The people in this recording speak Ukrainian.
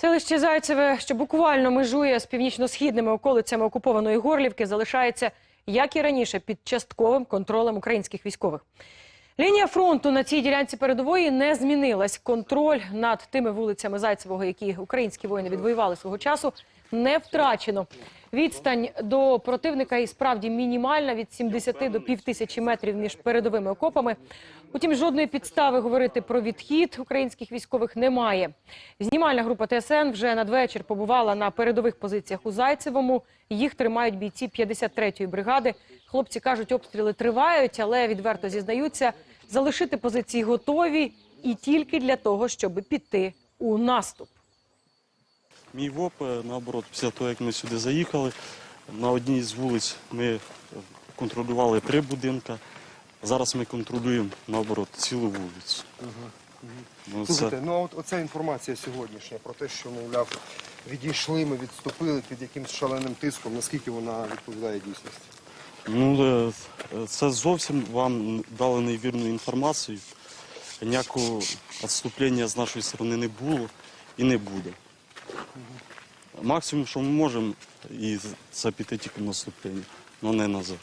Селище Зайцеве, що буквально межує з північно-східними околицями окупованої Горлівки, залишається, як і раніше, під частковим контролем українських військових. Лінія фронту на цій ділянці передової не змінилась. Контроль над тими вулицями Зайцевого, які українські воїни відвоювали свого часу, не втрачено. Відстань до противника і справді мінімальна від 70 до півтисячі метрів між передовими окопами. Утім, жодної підстави говорити про відхід українських військових немає. Знімальна група ТСН вже надвечір побувала на передових позиціях у Зайцевому. Їх тримають бійці 53-ї бригади. Хлопці кажуть, обстріли тривають, але відверто зізнаються, залишити позиції готові і тільки для того, щоб піти у наступ. Мій ВОП, е, наоборот, після того, як ми сюди заїхали, на одній з вулиць ми контролювали три будинки. Зараз ми контролюємо, наоборот, цілу вулицю. Ну, це- Слухайте, ну а от оця інформація сьогоднішня про те, що, мовляв, відійшли, ми відступили під якимсь шаленим тиском, наскільки вона відповідає дійсності? Ну, е, це зовсім вам дали невірну інформацію. Ніякого відступлення з нашої сторони не було і не буде. Максимум, що ми можемо, і це піти тільки наступлення, але не назад.